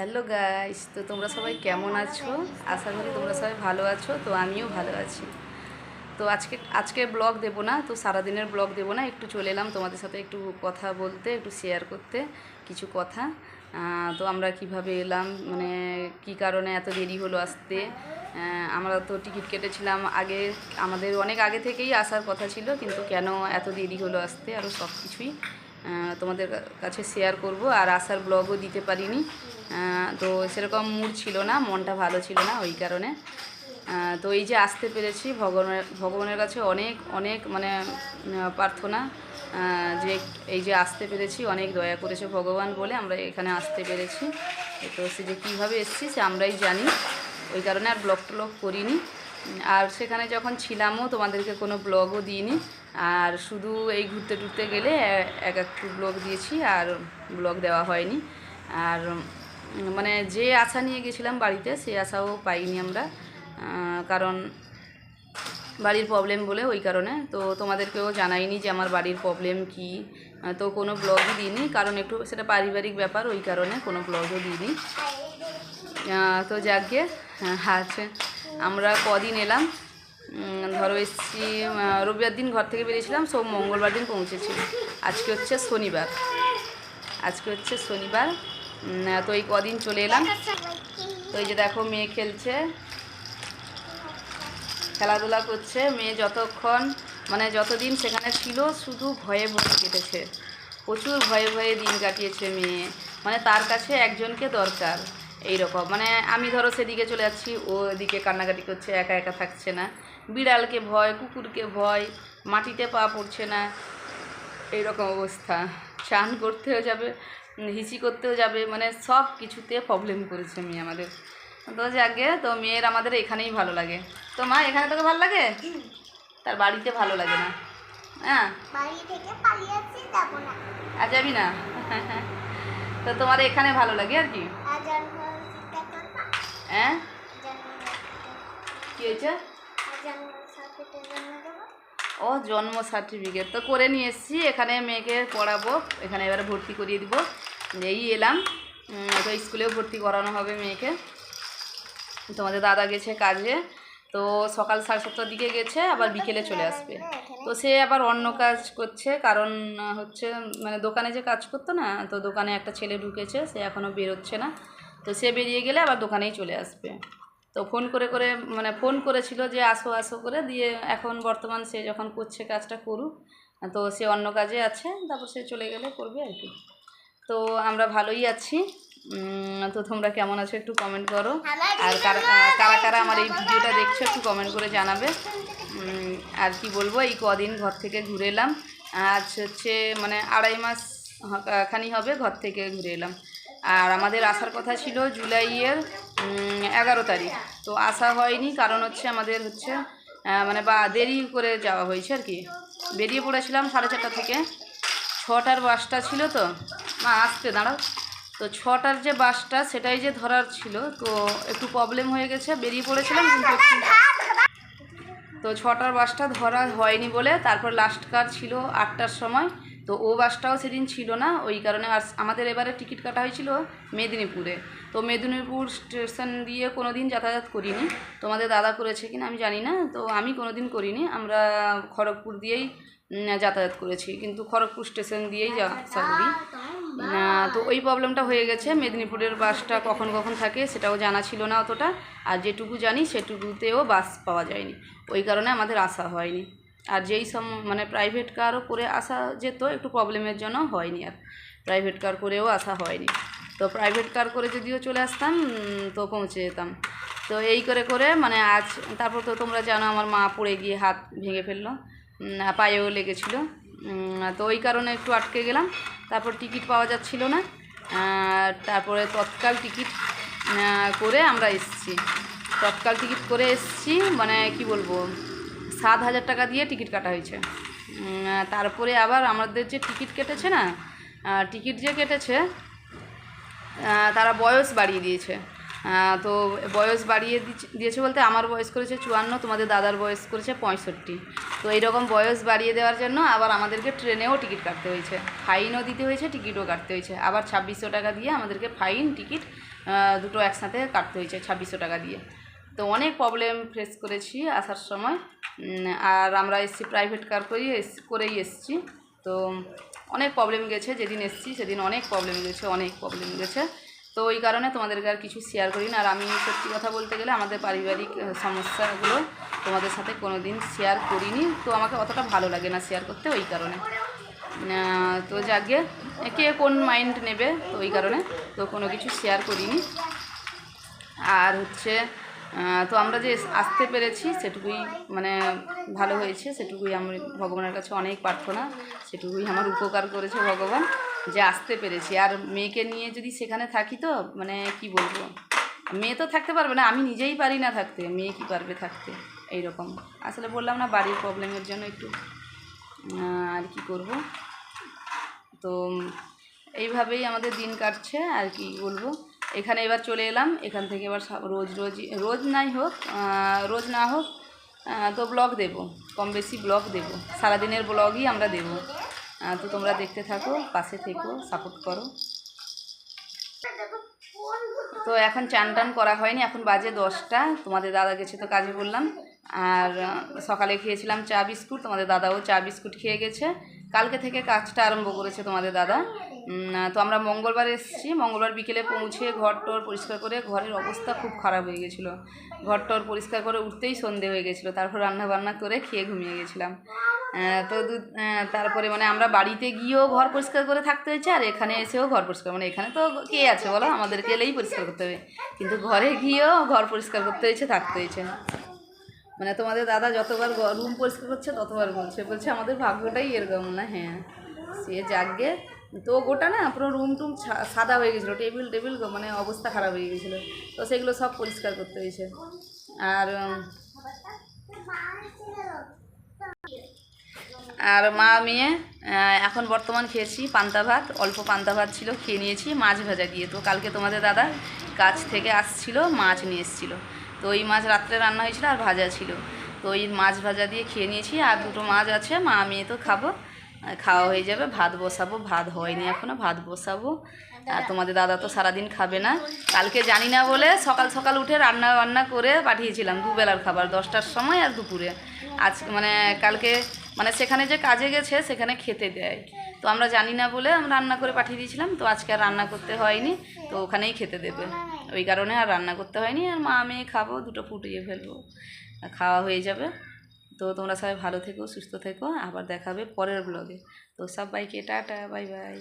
Hello guys, তো তোমরা সবাই কেমন আছো? আশা করি তোমরা সবাই ভালো আছো, তো আমিও ভালো আছি। তো আজকে আজকে ব্লগ দেবো না, তো সারাদিনের ব্লগ দেবো না, একটু চলে এলাম তোমাদের সাথে একটু কথা বলতে, একটু শেয়ার করতে, কিছু কথা। তো আমরা কীভাবে এলাম মানে কি কারণে এত দেরি হলো আসতে? আমরা তো টিকিট কেটেছিলাম আগে, আমাদের অনেক আগে থেকেই আসার কথা ছিল, কিন্তু কেন এত দেরি হলো আসতে আরও সব কিছুই তোমাদের কাছে শেয়ার করব, আর আসার ব্লগও দিতে পারিনি। তো সেরকম মুড ছিল না, মনটা ভালো ছিল না ওই কারণে। তো এই যে আসতে পেরেছি, ভগবানের ভগবানের কাছে অনেক অনেক মানে প্রার্থনা যে এই যে আসতে পেরেছি, অনেক দয়া করেছে ভগবান বলে আমরা এখানে আসতে পেরেছি। তো সে যে কীভাবে এসেছি সে আমরাই জানি, ওই কারণে আর ব্লগ ট্লগ করিনি। আর সেখানে যখন ছিলামও, তোমাদেরকে কোনো ব্লগও দিইনি। আর শুধু এই ঘুরতে টুরতে গেলে এক একটু ব্লগ দিয়েছি, আর ব্লগ দেওয়া হয়নি। আর মানে যে আশা নিয়ে গেছিলাম বাড়িতে সেই আশাও পাইনি আমরা। কারণ বাড়ির প্রবলেম বলে ওই কারণে। তো তোমাদেরকেও জানাইনি যে আমার বাড়ির প্রবলেম কি। তো কোনো ব্লগই দিইনি, কারণ একটু সেটা পারিবারিক ব্যাপার, ওই কারণে কোনো ব্লগও দিইনি। তো যাকে আছে। আমরা কদিন এলাম। ধরো এসছি রবিবার দিন ঘর থেকে বেরিয়েছিলাম সব মঙ্গলবার দিন পৌঁছেছি। আজকে হচ্ছে শনিবার। আজকে হচ্ছে শনিবার। তো এই কদিন চলে এলাম। তো এই যে দেখো, মেয়ে খেলছে। খেলাধুলা করছে। মেয়ে যতক্ষণ মানে যতদিন সেখানে ছিল, শুধু ভয়ে ভয়ে কেটেছে। প্রচুর ভয়ে ভয়ে দিন কাটিয়েছে মেয়ে। মানে তার কাছে একজনকে দরকার এই রকম মানে আমি ধরো সেদিকে চলে যাচ্ছি, ও এদিকে কান্নাকাটি করছে, একা একা থাকছে না। বিড়ালকে ভয়, কুকুরকে ভয়, মাটিতে পা পড়ছে না, এইরকম অবস্থা। চান করতেও যাবে হিসি করতেও যাবে মানে সব কিছুতে প্রবলেম করেছে মেয়ে আমাদের। তো যাকে তো মেয়ের আমাদের এখানেই ভালো লাগে। তো মা এখানে তোকে ভালো লাগে? তার বাড়িতে ভালো লাগে না। হ্যাঁ? আর যাবি না? তো তোমার এখানে ভালো লাগে আর কি? হ্যাঁ? কী হয়েছে আর জন্মদিনটা জন্ম দেবো ও জন্ম সার্টিফিকেট তো করে নিয়ে এসেছি, এখানে মেয়েকে পড়াবো, এখানে এবারে ভর্তি করিয়ে দিব। এই এলাম। তো স্কুলেও ভর্তি করানো হবে মেয়েকে। তোমাদের দাদা গেছে কাজে, তো সকাল সাড়ে সাতটার দিকে গেছে, আবার বিকেলে চলে আসবে। তো সে আবার অন্য কাজ করছে, কারণ হচ্ছে মানে দোকানে যে কাজ করতো না, তো দোকানে একটা ছেলে ঢুকেছে, সে এখনও বেরোচ্ছে না। তো সে বেরিয়ে গেলে আবার দোকানেই চলে আসবে। তো ফোন করে করে মানে ফোন করেছিল যে আসো আসো করে দিয়ে এখন বর্তমান সে যখন করছে কাজটা করুক, তো সে অন্য কাজে আছে, তারপর সে চলে গেলে করবে আর কি। তো আমরা ভালোই আছি। তো তোমরা কেমন আছো একটু কমেন্ট করো। আর কারা কারা আমার এই ভিডিওটা দেখছ একটু কমেন্ট করে জানাবে। আর কি বলব, এই কদিন ঘর থেকে ঘুরে এলাম। আজ হচ্ছে মানে আড়াই মাস খানি হবে ঘর থেকে ঘুরে এলাম। আর আমাদের আসার কথা ছিল জুলাইয়ের এগারো তারিখ। তো আসা হয়নি, কারণ হচ্ছে আমাদের হচ্ছে মানে বা দেরি করে যাওয়া হয়েছে আর কি। বেরিয়ে পড়েছিলাম সাড়ে চারটা থেকে। ছটার বাসটা ছিল তো। মা, আসতে দাঁড়াও। তো ছটার যে বাসটা, সেটাই যে ধরার ছিল। তো একটু প্রবলেম হয়ে গেছে, বেরিয়ে পড়েছিলাম কিন্তু তো ছটার বাসটা ধরা হয়নি বলে, তারপর লাস্ট কার ছিল আটটার সময়। তো ও বাসটাও সেদিন ছিল না, ওই কারণে আর আমাদের এবারে টিকিট কাটা হয়েছিল মেদিনীপুরে। তো মেদিনীপুর স্টেশন দিয়ে কোনো দিন যাতায়াত করিনি। তোমাদের দাদা করেছে কিনা আমি জানি না, তো আমি কোনো দিন করিনি। আমরা খড়গপুর দিয়েই যাতায়াত করেছি। কিন্তু খড়গপুর স্টেশন দিয়েই যা করি। তো ওই প্রবলেমটা হয়ে গেছে। মেদিনীপুরের বাসটা কখন কখন থাকে সেটাও জানা ছিল না অতটা। আর যেটুকু জানি সেটুকুতেও বাস পাওয়া যায়নি। ওই কারণে আমাদের আসা হয়নি। আর যেই সম মানে প্রাইভেট কারও করে আসা যেত, একটু প্রবলেমের জন্য হয়নি আর। প্রাইভেট কার করেও আসা হয়নি। তো প্রাইভেট কার করে যদিও চলে আসতাম তো পৌঁছে যেতাম। তো এই করে করে মানে আজ, তারপর তো তোমরা জানো আমার মা পড়ে গিয়ে হাত ভেঙে ফেলল পায়েও লেগেছিলো। তো ওই কারণে একটু আটকে গেলাম। তারপর টিকিট পাওয়া যাচ্ছিল না। তারপরে তৎকাল টিকিট করে আমরা এসেছি। তৎকাল টিকিট করে এসেছি মানে কি বলব? সাত হাজার টাকা দিয়ে টিকিট কাটা হয়েছে। তারপরে আবার আমাদের যে টিকিট কেটেছে না টিকিট যে কেটেছে তারা বয়স বাড়িয়ে দিয়েছে। তো বয়স বাড়িয়ে দিয়েছে বলতে আমার বয়স করেছে চুয়ান্ন, তোমাদের দাদার বয়স করেছে পঁয়ষট্টি। তো এইরকম বয়স বাড়িয়ে দেওয়ার জন্য আবার আমাদেরকে ট্রেনেও টিকিট কাটতে হয়েছে। ফাইনও দিতে হয়েছে, টিকিটও কাটতে হয়েছে। আবার ছাব্বিশশো টাকা দিয়ে আমাদেরকে ফাইন টিকিট দুটো একসাথে কাটতে হয়েছে ছাব্বিশশো টাকা দিয়ে। তো অনেক প্রবলেম ফেস করেছি আসার সময়। আর আমরা এসছি প্রাইভেট কার করেই করেই এসছি। তো অনেক প্রবলেম গেছে, যেদিন এসছি সেদিন অনেক প্রবলেম গেছে, অনেক প্রবলেম গেছে। তো ওই কারণে তোমাদেরকে আর কিছু শেয়ার করি না আর আমি সত্যি কথা বলতে গেলে আমাদের পারিবারিক সমস্যাগুলো তোমাদের সাথে কোনো দিন শেয়ার করিনি। তো আমাকে অতটা ভালো লাগে না শেয়ার করতে ওই কারণে। তো যাকে, কে কোন মাইন্ড নেবে তো ওই কারণে। তো কোনো কিছু শেয়ার করিনি। আর হচ্ছে তো আমরা যে আসতে পেরেছি, সেটুকুই মানে ভালো হয়েছে, সেটুকুই আমি ভগবানের কাছে অনেক প্রার্থনা, সেটুকুই আমার উপকার করেছে ভগবান যে আসতে পেরেছি। আর মেয়েকে নিয়ে যদি সেখানে থাকি তো মানে কি বলব? মেয়ে তো থাকতে পারবে না, আমি নিজেই পারি না থাকতে, মেয়ে কি পারবে থাকতে? এই রকম আসলে বললাম না, বাড়ির প্রবলেমের জন্য একটু আর কি করব? তো এইভাবেই আমাদের দিন কাটছে, আর কি বলব? এখানে এবার চলে এলাম। এখান থেকে এবার রোজ রোজ রোজ নাই হোক রোজ না হোক তো ব্লগ দেব, কম বেশি ব্লগ দেব। সারাদিনের ব্লগই আমরা দেব। তো তোমরা দেখতে থাকো, পাশে থেকো সাপোর্ট করো। তো এখন চান টান করা হয়নি, এখন বাজে দশটা। তোমাদের দাদা গেছে তো কাজে বললাম। আর সকালে খেয়েছিলাম চা বিস্কুট, তোমাদের দাদাও চা বিস্কুট খেয়ে গেছে। কালকে থেকে কাজটা আরম্ভ করেছে তোমাদের দাদা। তো আমরা মঙ্গলবার এসেছি। মঙ্গলবার বিকেলে পৌঁছে ঘর টর পরিষ্কার করে ঘরের অবস্থা খুব খারাপ হয়ে গেছিল। ঘর টর পরিষ্কার করে উঠতেই সন্ধে হয়ে গেছিল। তারপর রান্না বান্না করে খেয়ে ঘুমিয়ে গেছিলাম। তো তারপরে মানে আমরা বাড়িতে গিয়েও ঘর পরিষ্কার করে থাকতে হয়েছে আর এখানে এসেও ঘর পরিষ্কার। মানে এখানে তো কে আছে বলো? আমাদেরকে এলেই পরিষ্কার করতে হবে। কিন্তু ঘরে গিয়েও ঘর পরিষ্কার করতে হয়েছে, থাকতে হয়েছে। মানে তোমাদের দাদা যতবার রুম পরিষ্কার করছে, ততবার বলছে। বলছে, আমাদের ভাগ্যটাই এরকম না। হ্যাঁ সে যাগে তো গোটা না পুরো রুম টুম সাদা হয়ে গেছিল টেবিল টেবিল মানে অবস্থা খারাপ হয়ে গেছিল। তো সেগুলো সব পরিষ্কার করতে হয়েছে। আর আর মা মেয়ে এখন বর্তমান খেয়েছি পান্তা ভাত, অল্প পান্তা ভাত ছিল, খেয়ে নিয়েছি, মাছ ভাজা দিয়ে। তো কালকে তোমাদের দাদা কাছ থেকে আসছিল, মাছ নিয়ে এসেছিল। তো ওই মাছ রাত্রে রান্না হয়েছিল আর ভাজা ছিল। তো ওই মাছ ভাজা দিয়ে খেয়ে নিয়েছি, আর দুটো মাছ আছে, মা মেয়ে তো খাব। খাওয়া হয়ে যাবে ভাত বসাবো ভাত হয়নি এখনও ভাত বসাবো। আর তোমাদের দাদা তো সারাদিন খাবে না। কালকে জানি না বলে সকাল সকাল উঠে রান্না বান্না করে পাঠিয়েছিলাম দুবেলার খাবার দশটার সময় আর দুপুরে। আজ মানে কালকে মানে সেখানে যে কাজে গেছে সেখানে খেতে দেয়। তো আমরা জানি না বলে আমরা রান্না করে পাঠিয়ে দিয়েছিলাম তো আজকে আর রান্না করতে হয়নি তো ওখানেই খেতে দেবে। ওই কারণে আর রান্না করতে হয়নি আর মা আমি খাব দুটো ফুটিয়ে ফেলব। আর খাওয়া হয়ে যাবে। তো তোমরা সবাই ভালো থেকো, সুস্থ থেকো। আবার দেখাবে পরের ব্লগে তো সব সবাইকে টাটা, বাই বাই।